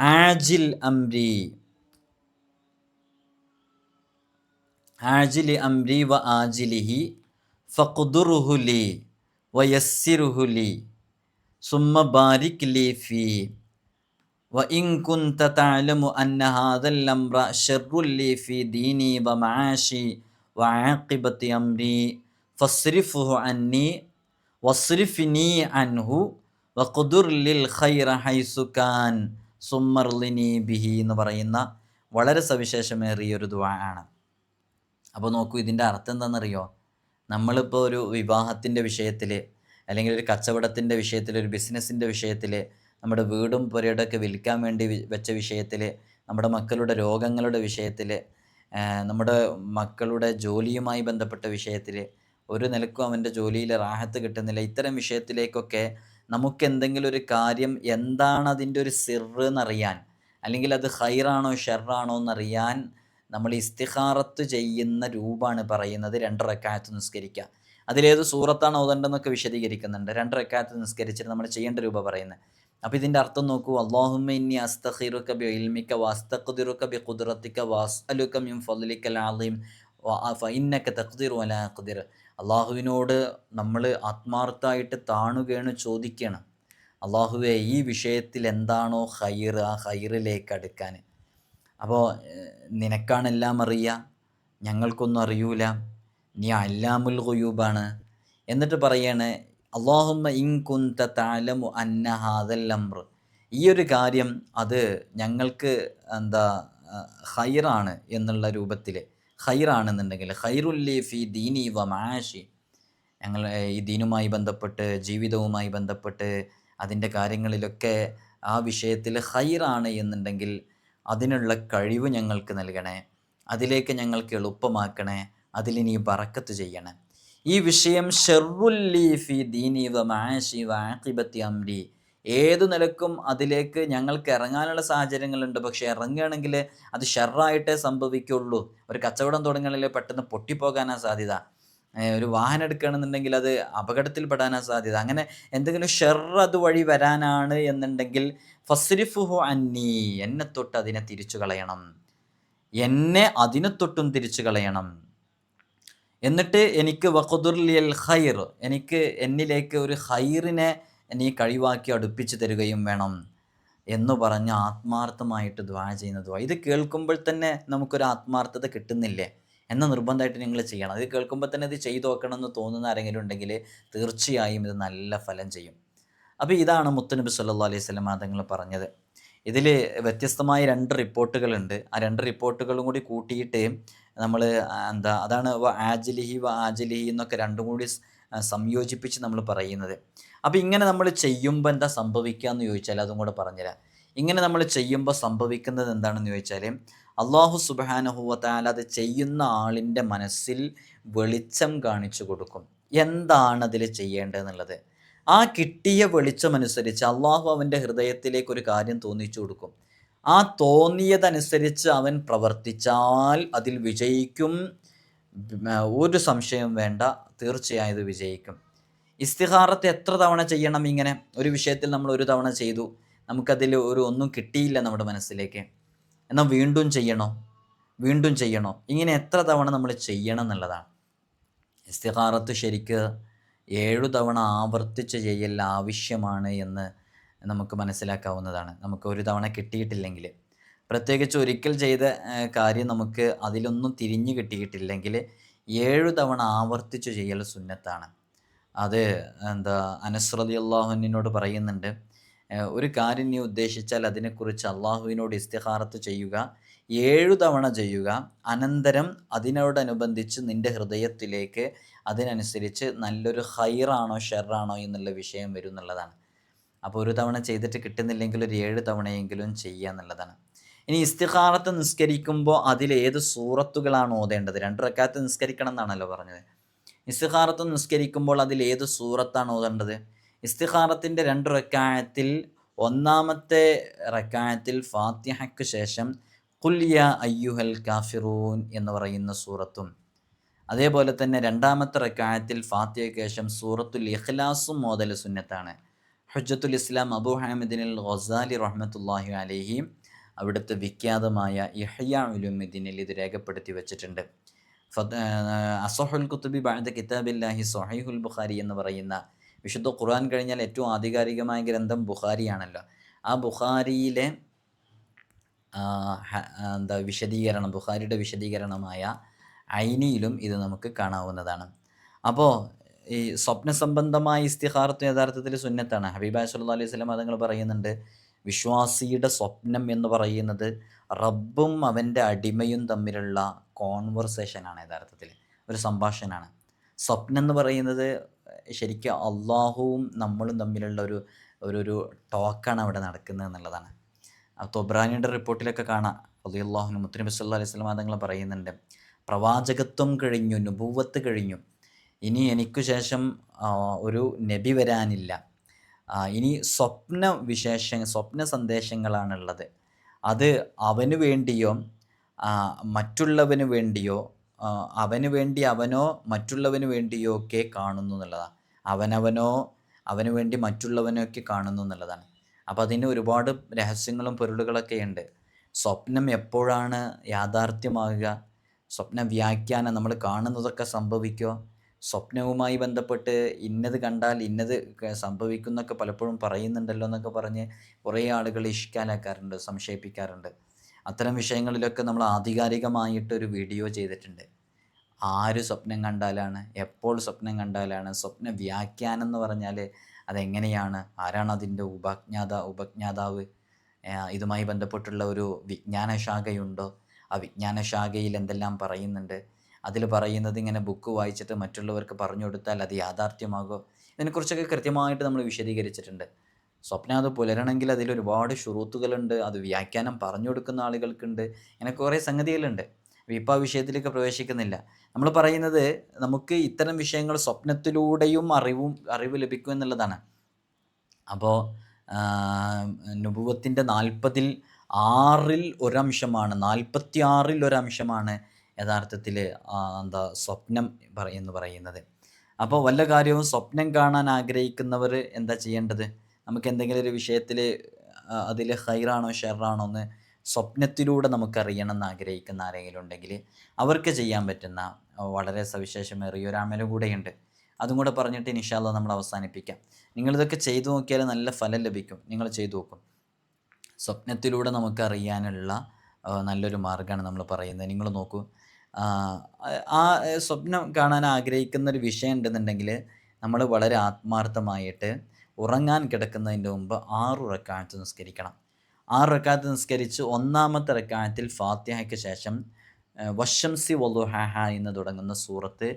A: ആജിൽ അംരി ആജിലി അംരി വ ആജിലിഹി ഫഖ്ദുറുഹുലി വയസ്സിറുഹുലി സുമ്മ ബാരിക് ലി ഫി وإن كنت تعلم أن هذا الأمر شر لي في ديني ومعاشي وعاقبة أمري فاصرفه عني واصرفني عنه وقدر للخير حيث كان സുമർലിനി ബിഹി എന്ന് പറയുന്ന വളരെ സവിശേഷമേറിയ ഒരു ദ്വാ ആണ്. അപ്പോൾ നോക്കൂ ഇതിന്റെ അർത്ഥം എന്താണെന്നറിയോ? നമ്മളിപ്പോൾ ഒരു വിവാഹത്തിന്റെ വിഷയത്തിൽ അല്ലെങ്കിൽ ഒരു കച്ചവടത്തിന്റെ വിഷയത്തിൽ ഒരു ബിസിനസ്സിന്റെ വിഷയത്തിൽ നമ്മുടെ വീടും പുരയുടെയൊക്കെ വിൽക്കാൻ വേണ്ടി വെച്ച വിഷയത്തിൽ നമ്മുടെ മക്കളുടെ രോഗങ്ങളുടെ വിഷയത്തിൽ നമ്മുടെ മക്കളുടെ ജോലിയുമായി ബന്ധപ്പെട്ട വിഷയത്തിൽ ഒരു നിലക്കും അവന്റെ ജോലിയിൽ റാഹത്ത് കിട്ടുന്നില്ല. ഇത്തരം വിഷയത്തിലേക്കൊക്കെ നമുക്ക് എന്തെങ്കിലും ഒരു കാര്യം എന്താണ് അതിന്റെ ഒരു സിറ് എന്നറിയാൻ അല്ലെങ്കിൽ അത് ഹൈറാണോ ഷെറാണോ എന്നറിയാൻ നമ്മൾ ഇസ്തിഹാറത്ത് ചെയ്യുന്ന രൂപമാണ് പറയുന്നത് രണ്ട് റക്കായത്ത് നിസ്കരിക്കുക. അതിലേത് സൂറത്താണ് ഓതണ്ടെന്നൊക്കെ വിശദീകരിക്കുന്നുണ്ട്. രണ്ട് റക്കായത്ത് നിസ്കരിച്ചിട്ട് നമ്മൾ ചെയ്യേണ്ട രൂപ പറയുന്നത്. അപ്പോൾ ഇതിന്റെ അർത്ഥം നോക്കൂ. അള്ളാഹുമ്മ ഇന്നി അസ്തഖീറുക ബി ഇൽമിക്ക വസ്തഖ്ദിറുക ബി ഖുദ്റതിക വസ്അലുക മിൻ ഫദ്ലിക്കൽ അലീം ഇന്നക്ക തഖ്ദിറു വലാ അഖ്ദിർ അള്ളാഹുവിനോട് നമ്മൾ ആത്മാർത്ഥമായിട്ട് താണുകയാണ് ചോദിക്കണം. അള്ളാഹുവെ ഈ വിഷയത്തിൽ എന്താണോ ഹൈർ ആ ഹൈറിലേക്ക് അടുക്കാൻ. അപ്പോൾ നിനക്കാണെല്ലാം അറിയുക ഞങ്ങൾക്കൊന്നും അറിയൂല നീ അല്ലാമുൽ ഗുയൂബാണ്. എന്നിട്ട് പറയാണ് അള്ളാഹുമ്മ ഇൻ കുന്ത താലമു അന്ന ഹാദൽ ഈ ഒരു കാര്യം അത് ഞങ്ങൾക്ക് എന്താ ഹൈറാണ് എന്നുള്ള രൂപത്തിൽ ഹൈറാണെന്നുണ്ടെങ്കിൽ ഹൈറുല്ലി ഫി ദീനി വ മാഷി ഞങ്ങൾ ഈ ദീനുമായി ബന്ധപ്പെട്ട് ജീവിതവുമായി ബന്ധപ്പെട്ട് അതിന്റെ കാര്യങ്ങളിലൊക്കെ ആ വിഷയത്തിൽ ഹൈറാണ് എന്നുണ്ടെങ്കിൽ അതിനുള്ള കഴിവ് ഞങ്ങൾക്ക് നൽകണേ. അതിലേക്ക് ഞങ്ങൾക്ക് എളുപ്പമാക്കണേ. അതിലിനി പറക്കത്ത് ചെയ്യണേ. ഈ വിഷയം ഷെറുല്ലി ഫി ദീനി വ മാഷി വ ആഖിബത്തി അംരി ഏതു നിലക്കും അതിലേക്ക് ഞങ്ങൾക്ക് ഇറങ്ങാനുള്ള സാഹചര്യങ്ങളുണ്ട്. പക്ഷെ ഇറങ്ങുകയാണെങ്കിൽ അത് ഷെറായിട്ടേ സംഭവിക്കുള്ളൂ ഒരു കച്ചവടം തുടങ്ങണമെങ്കിൽ പെട്ടെന്ന് പൊട്ടിപ്പോകാനാണ് സാധ്യത. ഒരു വാഹനം എടുക്കുകയാണെന്നുണ്ടെങ്കിൽ അത് അപകടത്തിൽപ്പെടാനാണ് സാധ്യത. അങ്ങനെ എന്തെങ്കിലും ഷെർ അതുവഴി വരാനാണ് എന്നുണ്ടെങ്കിൽ ഫസ്രിഫുഹു അന്നി എന്നെ തൊട്ട് അതിനെ തിരിച്ചു കളയണം. എന്നെ അതിനെ തൊട്ടും തിരിച്ചു കളയണം. എന്നിട്ട് എനിക്ക് വഖുദുർലിയൽ ഖൈർ എനിക്ക് എന്നിലേക്ക് ഒരു ഖൈറിനെ നീ കഴിവാക്കി അടുപ്പിച്ചു തരികയും വേണം എന്ന് പറഞ്ഞ് ആത്മാർത്ഥമായിട്ട് ദ്വാ ചെയ്യുന്ന ഇത് കേൾക്കുമ്പോൾ തന്നെ നമുക്കൊരു ആത്മാർത്ഥത കിട്ടുന്നില്ലേ? എന്ന നിർബന്ധമായിട്ട് നിങ്ങൾ ചെയ്യണം. ഇത് കേൾക്കുമ്പോൾ തന്നെ ഇത് ചെയ്തു നോക്കണം എന്ന് തോന്നുന്ന ആരെങ്കിലും ഉണ്ടെങ്കിൽ തീർച്ചയായും ഇത് നല്ല ഫലം ചെയ്യും. അപ്പോൾ ഇതാണ് മുത്തുനബി സല്ലാ അലൈഹി സ്വലം തങ്ങൾ പറഞ്ഞത്. ഇതിൽ വ്യത്യസ്തമായ രണ്ട് റിപ്പോർട്ടുകളുണ്ട്. ആ രണ്ട് റിപ്പോർട്ടുകളും കൂടി കൂട്ടിയിട്ട് നമ്മൾ എന്താ അതാണ് ആജിലിഹി വ ആജലിഹി എന്നൊക്കെ രണ്ടും കൂടി സംയോജിപ്പിച്ച് നമ്മൾ പറയുന്നത്. അപ്പോൾ ഇങ്ങനെ നമ്മൾ ചെയ്യുമ്പോൾ എന്താ സംഭവിക്കുക എന്ന് ചോദിച്ചാൽ അതും കൂടെ പറഞ്ഞുതരാം. ഇങ്ങനെ നമ്മൾ ചെയ്യുമ്പോൾ സംഭവിക്കുന്നത് എന്താണെന്ന് ചോദിച്ചാൽ അള്ളാഹു സുബാനഹുവത്താൽ അത് ചെയ്യുന്ന ആളിന്റെ മനസ്സിൽ വെളിച്ചം കാണിച്ചു കൊടുക്കും. എന്താണ് അതിൽ ചെയ്യേണ്ടതെന്നുള്ളത്? ആ കിട്ടിയ വെളിച്ചമനുസരിച്ച് അള്ളാഹു അവന്റെ ഹൃദയത്തിലേക്ക് ഒരു കാര്യം തോന്നിച്ചു കൊടുക്കും. ആ തോന്നിയതനുസരിച്ച് അവൻ പ്രവർത്തിച്ചാൽ അതിൽ വിജയിക്കും. ഒരു സംശയം വേണ്ട. തീർച്ചയായും വിജയിക്കും. ഇസ്തിഹാറത്ത് എത്ര തവണ ചെയ്യണം ഇങ്ങനെ ഒരു വിഷയത്തിൽ നമ്മൾ ഒരു തവണ ചെയ്തു? നമുക്കതിൽ ഒരു ഒന്നും കിട്ടിയില്ല നമ്മുടെ മനസ്സിലേക്ക്. എന്നാൽ വീണ്ടും ചെയ്യണോ? വീണ്ടും ചെയ്യണോ? ഇങ്ങനെ എത്ര തവണ നമ്മൾ ചെയ്യണം എന്നുള്ളതാണ്. ഇസ്തിഹാറത്ത് ശരിക്ക് ഏഴു തവണ ആവർത്തിച്ച് ചെയ്യൽ ആവശ്യമാണ് എന്ന് നമുക്ക് മനസ്സിലാക്കാവുന്നതാണ്. നമുക്ക് ഒരു തവണ കിട്ടിയിട്ടില്ലെങ്കിൽ. പ്രത്യേകിച്ച് ഒരിക്കൽ ചെയ്ത കാര്യം നമുക്ക് അതിലൊന്നും തിരിഞ്ഞു കിട്ടിയിട്ടില്ലെങ്കിൽ ഏഴു തവണ ആവർത്തിച്ച് ചെയ്യൽ സുന്നത്താണ്. അത് എന്താ അനസ്രതി അള്ളാഹുവിനോട് പറയുന്നുണ്ട് ഒരു കാര്യം നീ ഉദ്ദേശിച്ചാൽ അതിനെക്കുറിച്ച് അള്ളാഹുവിനോട് ഇസ്തിഹാറത്ത് ചെയ്യുക ഏഴു തവണ ചെയ്യുക അനന്തരം അതിനോടനുബന്ധിച്ച് നിന്റെ ഹൃദയത്തിലേക്ക് അതിനനുസരിച്ച് നല്ലൊരു ഹൈറാണോ ഷെറാണോ എന്നുള്ള വിഷയം വരും എന്നുള്ളതാണ്. അപ്പോൾ ഒരു തവണ ചെയ്തിട്ട് കിട്ടുന്നില്ലെങ്കിൽ ഒരു ഏഴ് തവണയെങ്കിലും ചെയ്യുക എന്നുള്ളതാണ്. ഇനി ഇസ്തിഹാറത്ത് നിസ്കരിക്കുമ്പോൾ അതിൽ സൂറത്തുകളാണ് ഓതേണ്ടത്? രണ്ട് റക്കാത്ത് നിസ്കരിക്കണം എന്നാണല്ലോ പറഞ്ഞത്. ഇസ്തിഹാറത്ത് നിസ്കരിക്കുമ്പോൾ അതിൽ ഏത് സൂറത്താണ് ഓതേണ്ടത്? ഇസ്തിഹാറത്തിന്റെ രണ്ട് റക്കായത്തിൽ ഒന്നാമത്തെ റക്കായത്തിൽ ഫാത്തിഹയ്ക്ക് ശേഷം കുല്യ അയ്യുഹൽ കാഫിറൂൻ എന്ന് പറയുന്ന സൂറത്തും. അതേപോലെ തന്നെ രണ്ടാമത്തെ റക്കായത്തിൽ ഫാത്തിഹയ്ക്ക് ശേഷം സൂറത്തുൽ ഇഖ്ലാസും മോദൽ സുന്നത്താണ്. ഹുജ്ജത്തുൽ ഇസ്ലാം അബു ഹാമിദിനിൽ ഗസാലി റഹ്മത്തുല്ലാഹി അലഹി അവിടുത്തെ വിഖ്യാതമായ ഇഹ്യ ഉലുമിദിനിൽ ഇത് രേഖപ്പെടുത്തി വെച്ചിട്ടുണ്ട്. അസഹുൽ കുത്തുബി ബാദ കിതാബില്ലാഹി സൊഹൈഹുൽ ബുഖാരി എന്ന് പറയുന്ന വിശുദ്ധ ഖുർആൻ കഴിഞ്ഞാൽ ഏറ്റവും ആധികാരികമായ ഗ്രന്ഥം ബുഖാരിയാണല്ലോ. ആ ബുഖാരിയിലെ എന്താ വിശദീകരണം ബുഖാരിയുടെ വിശദീകരണമായ ഐനിയിലും ഇത് നമുക്ക് കാണാവുന്നതാണ്. അപ്പോൾ ഈ സ്വപ്ന സംബന്ധമായ ഇസ്തിഹാർത്ത് യഥാർത്ഥത്തിൽ സുന്നത്താണ്. ഹബീബായ സല്ലല്ലാഹു അലൈഹി വസല്ലം അതുങ്ങൾ പറയുന്നുണ്ട്. വിശ്വാസിയുടെ സ്വപ്നം എന്ന് പറയുന്നത് റബ്ബും അവന്റെ അടിമയും തമ്മിലുള്ള കോൺവെർസേഷനാണ് യഥാർത്ഥത്തിൽ. ഒരു സംഭാഷണമാണ്. സ്വപ്നം എന്ന് പറയുന്നത് ശരിക്കും അള്ളാഹുവും നമ്മളും തമ്മിലുള്ള ഒരു ഒരു ഒരു ടോക്കാണ് അവിടെ നടക്കുന്നത് എന്നുള്ളതാണ്. തൊബ്രാനിയുടെ റിപ്പോർട്ടിലൊക്കെ കാണാം. അള്ളാഹുന് മുത്തനബി സല്ലാ അലൈഹി സ്വലം തങ്ങൾ പറയുന്നുണ്ട്. പ്രവാചകത്വം കഴിഞ്ഞു നുപൂവത്ത് കഴിഞ്ഞു. ഇനി എനിക്കു ശേഷം ഒരു നബി വരാനില്ല. ഇനി സ്വപ്ന വിശേഷ സ്വപ്ന സന്ദേശങ്ങളാണുള്ളത്. അത് അവന് വേണ്ടിയോ മറ്റുള്ളവന് വേണ്ടിയോ അവന് വേണ്ടി അവനോ മറ്റുള്ളവന് വേണ്ടിയോ ഒക്കെ കാണുന്നു എന്നുള്ളതാണ്. അവനവനോ അവന് വേണ്ടി മറ്റുള്ളവനോ ഒക്കെ കാണുന്നു എന്നുള്ളതാണ്. അപ്പോൾ അതിന് ഒരുപാട് രഹസ്യങ്ങളും പൊരുളുകളൊക്കെ ഉണ്ട്. സ്വപ്നം എപ്പോഴാണ് യാഥാർത്ഥ്യമാകുക? സ്വപ്ന വ്യാഖ്യാനം നമ്മൾ കാണുന്നതൊക്കെ സംഭവിക്കുമോ സ്വപ്നവുമായി ബന്ധപ്പെട്ട് ഇന്നത് കണ്ടാൽ ഇന്നത് സംഭവിക്കുന്നൊക്കെ പലപ്പോഴും പറയുന്നുണ്ടല്ലോ എന്നൊക്കെ പറഞ്ഞ് കുറേ ആളുകൾ ഇഷ്കാലാക്കാറുണ്ട് സംശയിപ്പിക്കാറുണ്ട്. അത്തരം വിഷയങ്ങളിലൊക്കെ നമ്മൾ ആധികാരികമായിട്ടൊരു വീഡിയോ ചെയ്തിട്ടുണ്ട്. ആര് സ്വപ്നം കണ്ടാലാണ് എപ്പോൾ സ്വപ്നം കണ്ടാലാണ് സ്വപ്ന വ്യാഖ്യാനം എന്ന് പറഞ്ഞാൽ അതെങ്ങനെയാണ് ആരാണ് അതിന്റെ ഉപജ്ഞാത ഉപജ്ഞാതാവ്? ഇതുമായി ബന്ധപ്പെട്ടുള്ള ഒരു വിജ്ഞാനശാഖയുണ്ടോ? ആ വിജ്ഞാനശാഖയിൽ എന്തെല്ലാം പറയുന്നുണ്ട്? അതിൽ പറയുന്നത് ഇങ്ങനെ ബുക്ക് വായിച്ചിട്ട് മറ്റുള്ളവർക്ക് പറഞ്ഞു കൊടുത്താൽ അത് യാഥാർത്ഥ്യമാകുമോ ഇതിനെക്കുറിച്ചൊക്കെ കൃത്യമായിട്ട് നമ്മൾ വിശദീകരിച്ചിട്ടുണ്ട്. സ്വപ്നം അത് പുലരണമെങ്കിൽ അതിൽ ഒരുപാട് ഷുറൂത്തുകളുണ്ട് അത് വ്യാഖ്യാനം പറഞ്ഞു കൊടുക്കുന്ന ആളുകൾക്കുണ്ട് ഇങ്ങനെ കുറേ സംഗതികളുണ്ട്. ഇപ്പോൾ ആ വിഷയത്തിലേക്ക് പ്രവേശിക്കുന്നില്ല. നമ്മൾ പറയുന്നത് നമുക്ക് ഇത്തരം വിഷയങ്ങൾ സ്വപ്നത്തിലൂടെയും അറിവും അറിവ് ലഭിക്കും എന്നുള്ളതാണ്. അപ്പോൾ നുപുവത്തിന്റെ നാൽപ്പതിൽ ആറിൽ ഒരംശമാണ് നാൽപ്പത്തി ആറിൽ ഒരംശമാണ് യഥാർത്ഥത്തിൽ എന്താ സ്വപ്നം എന്ന് പറയുന്നത്. അപ്പോൾ വല്ല കാര്യവും സ്വപ്നം കാണാൻ ആഗ്രഹിക്കുന്നവർ എന്താ ചെയ്യേണ്ടത്? നമുക്ക് എന്തെങ്കിലും ഒരു വിഷയത്തിൽ അതിൽ ഹൈറാണോ ഷെറാണോ എന്ന് സ്വപ്നത്തിലൂടെ നമുക്കറിയണം എന്ന് ആഗ്രഹിക്കുന്ന ആരെങ്കിലും ഉണ്ടെങ്കിൽ അവർക്ക് ചെയ്യാൻ പറ്റുന്ന വളരെ സവിശേഷമേറിയ ഒരു അമലും കൂടെയുണ്ട്. അതും കൂടെ പറഞ്ഞിട്ട് ഇനിഷാല്ല നമ്മൾ അവസാനിപ്പിക്കാം. നിങ്ങളിതൊക്കെ ചെയ്തു നോക്കിയാൽ നല്ല ഫലം ലഭിക്കും. നിങ്ങൾ ചെയ്തു നോക്കും. സ്വപ്നത്തിലൂടെ നമുക്കറിയാനുള്ള നല്ലൊരു മാർഗമാണ് നമ്മൾ പറയുന്നത്. നിങ്ങൾ നോക്കൂ ആ, സ്വപ്നം കാണാൻ ആഗ്രഹിക്കുന്ന ഒരു വിഷയം ഉണ്ടെന്നുണ്ടെങ്കിൽ നമ്മൾ വളരെ ആത്മാർത്ഥമായിട്ട് ഉറങ്ങാൻ കിടക്കുന്നതിന്റെ മുമ്പ് ആറ് റക്കാഴത്ത് നിസ്കരിക്കണം. ആറ് റക്കാത്ത് നിസ്കരിച്ച് ഒന്നാമത്തെ റക്കാഴത്തിൽ ഫാത്തിഹയ്ക്ക് ശേഷം വശംസി വലുഹാഹ എന്ന് തുടങ്ങുന്ന സൂറത്ത്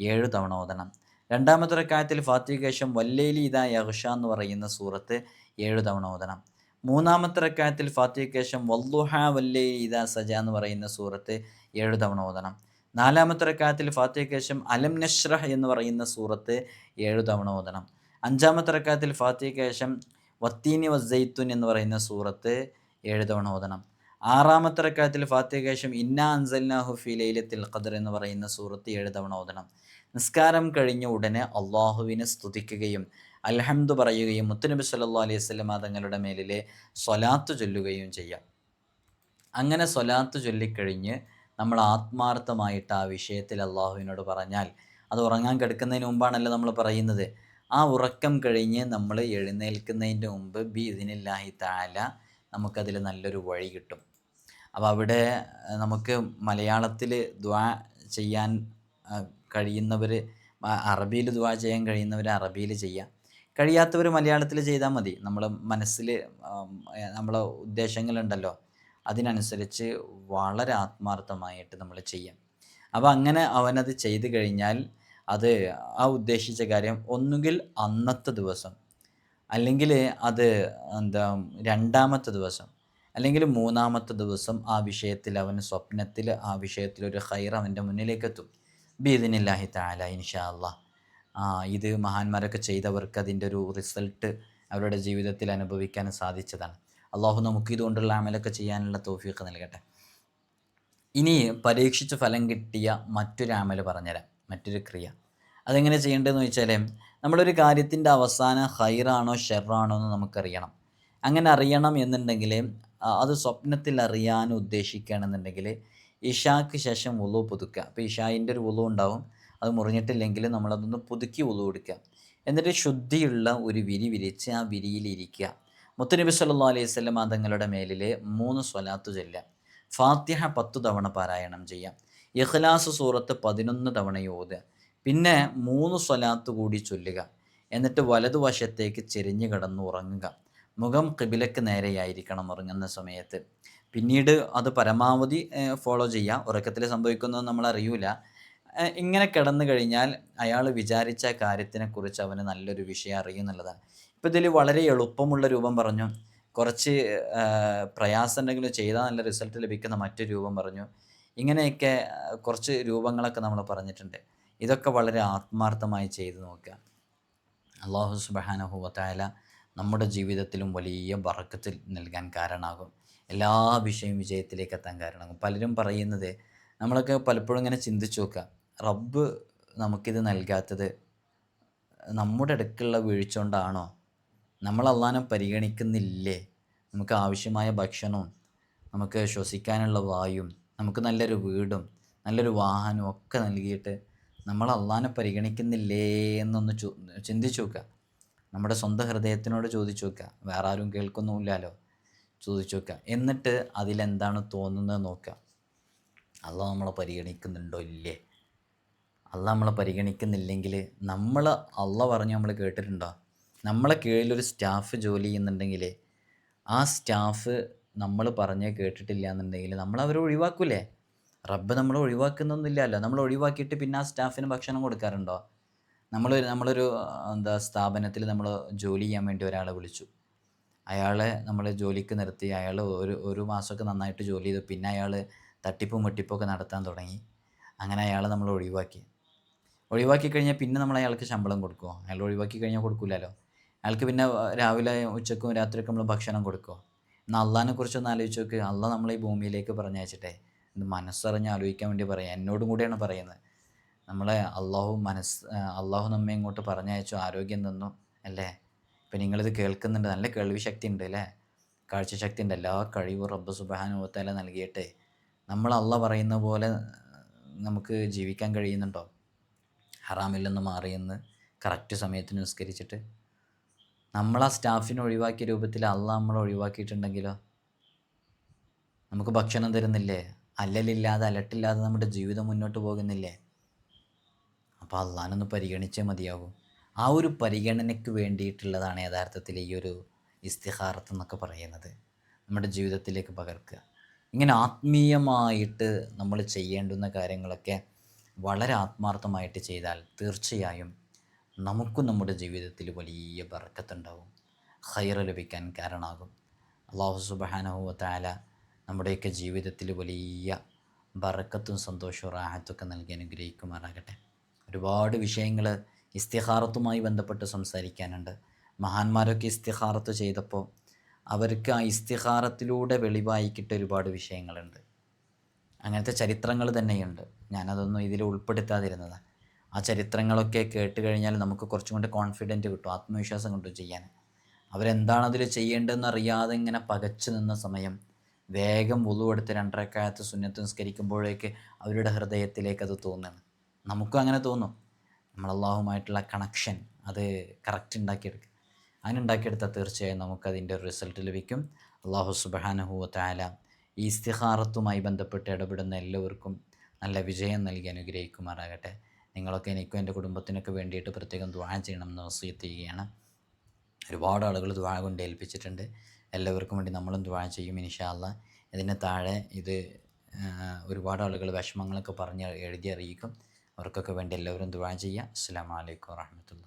A: ഏഴ് തവണ ഓതണം. രണ്ടാമത്തെ റക്കായത്തിൽ ഫാത്തിഹയ്ക്ക് ശേഷം വല്ലേലി ഇതാ യഹുഷ എന്ന് പറയുന്ന സൂറത്ത് ഏഴ് തവണ ഓതണം. മൂന്നാമത്തെ റക്കായത്തിൽ ഫാത്തിഹയ്ക്ക് ശേഷം വല്ലുഹ വല്ലേലി ഇതാ സജ എന്ന് പറയുന്ന സൂറത്ത് ഏഴ് തവണ ഓതണം. നാലാമത്തെ റക്കാത്തിൽ ഫാത്തിഹയ്ക്ക് അലം നഷ്റഹ് എന്ന് പറയുന്ന സൂറത്ത് ഏഴ് തവണ ഓതണം. അഞ്ചാമത്തെ റക്കാത്തിൽ ഫാത്തിഹയ്ക്ക് വത്തീനി വസ്സൈത്തുൻ എന്ന് പറയുന്ന സൂറത്ത് ഏഴ് തവണ ഓതണം. ആറാമത്തെ റക്കാത്തിൽ ഫാത്തിഹയ്ക്ക് ഇന്ന അൻസൽനാഹു ഫി ലൈലത്തിൽ ഖദർ എന്ന് പറയുന്ന സൂറത്ത് ഏഴ് തവണ ഓതണം. നിസ്കാരം കഴിഞ്ഞ ഉടനെ അള്ളാഹുവിനെ സ്തുതിക്കുകയും അൽഹംദു പറയുകയും മുത്തനബി സല്ലു അലൈഹി വസല്ലം തങ്ങളുടെ മേലിലെ സ്വലാത്ത് ചൊല്ലുകയും ചെയ്യാം. അങ്ങനെ സ്വലാത്ത് ചൊല്ലിക്കഴിഞ്ഞ് നമ്മൾ ആത്മാർത്ഥമായിട്ട് ആ വിഷയത്തിൽ അള്ളാഹുവിനോട് പറഞ്ഞാൽ അത് ഉറങ്ങാൻ കിടക്കുന്നതിന് മുമ്പാണല്ലോ നമ്മൾ പറയുന്നത്. ആ ഉറക്കം കഴിഞ്ഞ് നമ്മൾ എഴുന്നേൽക്കുന്നതിന്റെ മുമ്പ് ബി ഇതിനില്ലാഹി താല നമുക്കതിൽ നല്ലൊരു വഴി കിട്ടും. അപ്പോൾ അവിടെ നമുക്ക് മലയാളത്തിൽ ദ്വാ ചെയ്യാൻ കഴിയുന്നവർ അറബിയിൽ ദ്വാ ചെയ്യാൻ കഴിയുന്നവർ അറബിയിൽ ചെയ്യാം. കഴിയാത്തവർ മലയാളത്തിൽ ചെയ്താൽ മതി. നമ്മൾ മനസ്സിൽ നമ്മളെ ഉദ്ദേശങ്ങളുണ്ടല്ലോ. അതിനനുസരിച്ച് വളരെ ആത്മാർത്ഥമായിട്ട് നമ്മൾ ചെയ്യാം. അപ്പോൾ അങ്ങനെ അവനത് ചെയ്തു കഴിഞ്ഞാൽ അത് ആ ഉദ്ദേശിച്ച കാര്യം ഒന്നുകിൽ അന്നത്തെ ദിവസം അല്ലെങ്കിൽ അത് എന്താ രണ്ടാമത്തെ ദിവസം അല്ലെങ്കിൽ മൂന്നാമത്തെ ദിവസം ആ വിഷയത്തിൽ അവൻ സ്വപ്നത്തിൽ ആ വിഷയത്തിൽ ഒരു ഹൈർ അവന്റെ മുന്നിലേക്ക് എത്തും. ബീദിനില്ലാഹി താല ഇൻഷാ ആ ഇത് മഹാന്മാരൊക്കെ ചെയ്തവർക്ക് അതിന്റെ ഒരു റിസൾട്ട് അവരുടെ ജീവിതത്തിൽ അനുഭവിക്കാൻ സാധിച്ചതാണ്. അള്ളാഹു നമുക്ക് ഇതുകൊണ്ടുള്ള അമലൊക്കെ ചെയ്യാനുള്ള തോഫിയൊക്കെ നൽകട്ടെ. ഇനി പരീക്ഷിച്ച് ഫലം കിട്ടിയ മറ്റൊരു അമൽ പറഞ്ഞുതരാം. മറ്റൊരു ക്രിയ. അതെങ്ങനെ ചെയ്യേണ്ടതെന്ന് വെച്ചാൽ നമ്മളൊരു കാര്യത്തിന്റെ അവസാനം ഹൈറാണോ ഷെറാണോ എന്ന് നമുക്കറിയണം. അങ്ങനെ അറിയണം എന്നുണ്ടെങ്കിൽ അത് സ്വപ്നത്തിൽ അറിയാൻ ഉദ്ദേശിക്കുകയാണെന്നുണ്ടെങ്കിൽ ഇഷാക്ക് ശേഷം ഉളു പുതുക്കുക. അപ്പോൾ ഇഷായിന്റെ ഒരു ഉളു ഉണ്ടാവും. അത് മുറിഞ്ഞിട്ടില്ലെങ്കിൽ നമ്മളതൊന്ന് പുതുക്കി ഉളു കൊടുക്കുക. എന്നിട്ട് ശുദ്ധിയുള്ള ഒരു വിരി വിരിച്ച് ആ വിരിയിലിരിക്കുക. മുത്തുനബി സല്ലാ അലൈഹി വസല്ലം തങ്ങളുടെ മേലിലെ മൂന്ന് സ്വലാത്തു ചൊല്ല ഫാത്തിഹ പത്തു തവണ പാരായണം ചെയ്യാം ഇഖ്ലാസ് സൂറത്ത് പതിനൊന്ന് തവണ ഓതുക. പിന്നെ മൂന്ന് സ്വലാത്ത് കൂടി ചൊല്ലുക. എന്നിട്ട് വലതുവശത്തേക്ക് ചെരിഞ്ഞു കിടന്ന് ഉറങ്ങുക. മുഖം കിബിലക്ക് നേരെയായിരിക്കണം ഉറങ്ങുന്ന സമയത്ത്. പിന്നീട് അത് പരമാവധി ഫോളോ ചെയ്യുക. ഉറക്കത്തിൽ സംഭവിക്കുന്നത് നമ്മൾ അറിയൂല. ഇങ്ങനെ കിടന്നു കഴിഞ്ഞാൽ അയാൾ വിചാരിച്ച കാര്യത്തിനെക്കുറിച്ച് അവന് നല്ലൊരു വിഷയം അറിയുന്നുള്ളതാണ് ഇപ്പോൾ ഇതിൽ വളരെ എളുപ്പമുള്ള രൂപം പറഞ്ഞു. കുറച്ച് പ്രയാസം ഉണ്ടെങ്കിലും ചെയ്താൽ നല്ല റിസൾട്ട് ലഭിക്കുന്ന മറ്റൊരു രൂപം പറഞ്ഞു. ഇങ്ങനെയൊക്കെ കുറച്ച് രൂപങ്ങളൊക്കെ നമ്മൾ പറഞ്ഞിട്ടുണ്ട്. ഇതൊക്കെ വളരെ ആത്മാർത്ഥമായി ചെയ്തു നോക്കുക അള്ളാഹു സുബഹാനഹു വതാല നമ്മുടെ ജീവിതത്തിലും വലിയ വറക്കത്തിൽ നൽകാൻ കാരണമാകും എല്ലാ വിഷയവും വിജയത്തിലേക്ക് എത്താൻ കാരണമാകും പലരും പറയുന്നത് നമ്മളൊക്കെ പലപ്പോഴും ഇങ്ങനെ ചിന്തിച്ചു നോക്കുക റബ്ബ് നമുക്കിത് നൽകാത്തത് നമ്മുടെ അടുക്കുള്ള വീഴ്ച കൊണ്ടാണോ? നമ്മൾ അള്ളാനെ പരിഗണിക്കുന്നില്ലേ? നമുക്ക് ആവശ്യമായ ഭക്ഷണവും നമുക്ക് ശ്വസിക്കാനുള്ള വായും നമുക്ക് നല്ലൊരു വീടും നല്ലൊരു വാഹനവും ഒക്കെ നൽകിയിട്ട് നമ്മൾ അള്ളാനെ പരിഗണിക്കുന്നില്ലേ എന്നൊന്ന് ചിന്തിച്ചു നോക്കുക. നമ്മുടെ സ്വന്തം ഹൃദയത്തിനോട് ചോദിച്ചു നോക്കുക. വേറെ ആരും കേൾക്കുന്നുമില്ലല്ലോ. ചോദിച്ചു നോക്കുക. എന്നിട്ട് അതിലെന്താണ് തോന്നുന്നത് നോക്കുക. അള്ളാഹ് നമ്മളെ പരിഗണിക്കുന്നുണ്ടോ ഇല്ലേ? അല്ല നമ്മളെ പരിഗണിക്കുന്നില്ലെങ്കിൽ നമ്മൾ അള്ള പറഞ്ഞ് നമ്മൾ കേട്ടിട്ടുണ്ടോ? നമ്മളെ കീഴിലൊരു സ്റ്റാഫ് ജോലി ചെയ്യുന്നുണ്ടെങ്കിൽ ആ സ്റ്റാഫ് നമ്മൾ പറഞ്ഞ് കേട്ടിട്ടില്ല എന്നുണ്ടെങ്കിൽ നമ്മൾ അവരെ ഒഴിവാക്കൂലേ? റബ്ബ് നമ്മൾ ഒഴിവാക്കുന്നൊന്നുമില്ലല്ലോ. നമ്മൾ ഒഴിവാക്കിയിട്ട് പിന്നെ ആ സ്റ്റാഫിന് ഭക്ഷണം കൊടുക്കാറുണ്ടോ? നമ്മൾ നമ്മളൊരു എന്താ സ്ഥാപനത്തിൽ നമ്മൾ ജോലി ചെയ്യാൻ വേണ്ടി ഒരാളെ വിളിച്ചു. അയാളെ നമ്മൾ ജോലിക്ക് നിർത്തി അയാൾ ഒരു ഒരു മാസമൊക്കെ നന്നായിട്ട് ജോലി ചെയ്തു. പിന്നെ അയാൾ തട്ടിപ്പും വെട്ടിപ്പൊക്കെ നടത്താൻ തുടങ്ങി. അങ്ങനെ അയാളെ നമ്മൾ ഒഴിവാക്കി. ഒഴിവാക്കി കഴിഞ്ഞാൽ പിന്നെ നമ്മൾ അയാൾക്ക് ശമ്പളം കൊടുക്കുമോ അയാൾ ഒഴിവാക്കി കഴിഞ്ഞാൽ കൊടുക്കില്ലല്ലോ അയാൾക്ക് പിന്നെ രാവിലെ ഉച്ചക്കും രാത്രിയൊക്കെ നമ്മൾ ഭക്ഷണം കൊടുക്കുമോ എന്നാൽ അള്ളാഹിനെ കുറിച്ചൊന്ന് ആലോചിച്ച് നോക്ക്. അള്ളാഹ് നമ്മളെ ഈ ഭൂമിയിലേക്ക് പറഞ്ഞയച്ചിട്ടെ. ഇത് മനസ്സറിഞ്ഞ് ആലോചിക്കാൻ വേണ്ടി പറയാം. എന്നോടും കൂടിയാണ് പറയുന്നത്. നമ്മളെ അള്ളാഹു മനസ്സ് അള്ളാഹു നമ്മെ ഇങ്ങോട്ട് പറഞ്ഞയച്ചു. ആരോഗ്യം തന്നു അല്ലേ? ഇപ്പം നിങ്ങളിത് കേൾക്കുന്നുണ്ട്. നല്ല കേൾവി ശക്തി ഉണ്ട് അല്ലേ? കാഴ്ച ശക്തി ഉണ്ട്. എല്ലാ കഴിവും റബ്ബ് സുബാനുഭവത്തല നൽകിയിട്ട് നമ്മൾ അള്ള പറയുന്ന പോലെ നമുക്ക് ജീവിക്കാൻ കഴിയുന്നുണ്ടോ? ഹറാമിൽ നിന്ന് മാറിയെന്ന് കറക്റ്റ് സമയത്ത് നിസ്കരിച്ചിട്ട് നമ്മൾ ആ സ്റ്റാഫിനെ ഒഴിവാക്കിയ രൂപത്തിൽ അല്ല നമ്മളെ ഒഴിവാക്കിയിട്ടുണ്ടെങ്കിലോ? നമുക്ക് ഭക്ഷണം തരുന്നില്ലേ? അല്ലലില്ലാതെ അലട്ടില്ലാതെ നമ്മുടെ ജീവിതം മുന്നോട്ട് പോകുന്നില്ലേ? അപ്പോൾ അള്ളഹാനൊന്ന് പരിഗണിച്ചേ മതിയാകും ആ ഒരു പരിഗണനയ്ക്ക് വേണ്ടിയിട്ടുള്ളതാണ് യഥാർത്ഥത്തിൽ ഈ ഒരു ഇസ്തിഹാറത്ത് എന്നൊക്കെ പറയുന്നത്. നമ്മുടെ ജീവിതത്തിലേക്ക് പകർക്കുക. ഇങ്ങനെ ആത്മീയമായിട്ട് നമ്മൾ ചെയ്യേണ്ടുന്ന കാര്യങ്ങളൊക്കെ വളരെ ആത്മാർത്ഥമായിട്ട് ചെയ്താൽ തീർച്ചയായും നമുക്കും നമ്മുടെ ജീവിതത്തിൽ വലിയ ബർക്കത്തുണ്ടാവും. ഹൈർ ലഭിക്കാൻ കാരണമാകും. അള്ളാഹു സുബാനഹുവ താല നമ്മുടെയൊക്കെ ജീവിതത്തിൽ വലിയ ബറക്കത്തും സന്തോഷവും റാഹത്തൊക്കെ നൽകി അനുഗ്രഹിക്കുമാറാകട്ടെ. ഒരുപാട് വിഷയങ്ങൾ ഇസ്തിഹാറത്തുമായി ബന്ധപ്പെട്ട് സംസാരിക്കാനുണ്ട്. മഹാന്മാരൊക്കെ ഇസ്തിഹാറത്ത് ചെയ്തപ്പോൾ അവർക്ക് ആ ഇസ്തിഹാറത്തിലൂടെ വെളിവായി കിട്ടിയ ഒരുപാട് വിഷയങ്ങളുണ്ട്. അങ്ങനത്തെ ചരിത്രങ്ങൾ തന്നെയുണ്ട്. ഞാനതൊന്നും ഇതിൽ ഉൾപ്പെടുത്താതിരുന്നതാണ് ആ ചരിത്രങ്ങളൊക്കെ കേട്ട് കഴിഞ്ഞാൽ നമുക്ക് കുറച്ചും കൂടി കോൺഫിഡന്റ് കിട്ടും ആത്മവിശ്വാസം കിട്ടും ചെയ്യാൻ. അവരെന്താണ് അതിൽ ചെയ്യേണ്ടതെന്ന് അറിയാതെ ഇങ്ങനെ പകച്ചു നിന്ന സമയം വേഗം വുളു എടുത്ത് രണ്ടരക്കാലത്ത് സുന്നത്ത് നിസ്കരിക്കുമ്പോഴേക്ക് അവരുടെ ഹൃദയത്തിലേക്ക് അത് തോന്നുകയാണ് നമുക്കും അങ്ങനെ തോന്നും. നമ്മൾ അള്ളാഹുമായിട്ടുള്ള കണക്ഷൻ അത് കറക്റ്റ് ഉണ്ടാക്കിയെടുക്കുക അങ്ങനെ ഉണ്ടാക്കിയെടുത്താൽ തീർച്ചയായും നമുക്കതിന്റെ ഒരു റിസൾട്ട് ലഭിക്കും. അള്ളാഹു സുബാനഹുവ താല ഈ ഇസ്തിഹാറത്തുമായി ബന്ധപ്പെട്ട് ഇടപെടുന്ന എല്ലാവർക്കും നല്ല വിജയം നൽകി അനുഗ്രഹിക്കുമാറാകട്ടെ. നിങ്ങളൊക്കെ എനിക്കും എന്റെ കുടുംബത്തിനൊക്കെ വേണ്ടിയിട്ട് പ്രത്യേകം ദ്വാ ചെയ്യണം എന്ന് വസീത്ത് ചെയ്യുകയാണ് ഒരുപാട് ആളുകൾ ദ്വാ കൊണ്ട് ഏൽപ്പിച്ചിട്ടുണ്ട്. എല്ലാവർക്കും വേണ്ടി നമ്മളും ദ്വാ ചെയ്യും ഇനിഷാല്ല ഇതിന് താഴെ ഇത് ഒരുപാട് ആളുകൾ വിഷമങ്ങളൊക്കെ പറഞ്ഞ് എഴുതി അറിയിക്കും. അവർക്കൊക്കെ വേണ്ടി എല്ലാവരും ദ്വാ ചെയ്യുക. അസ്സാം വലൈക്കും വാഹമത്തുള്ള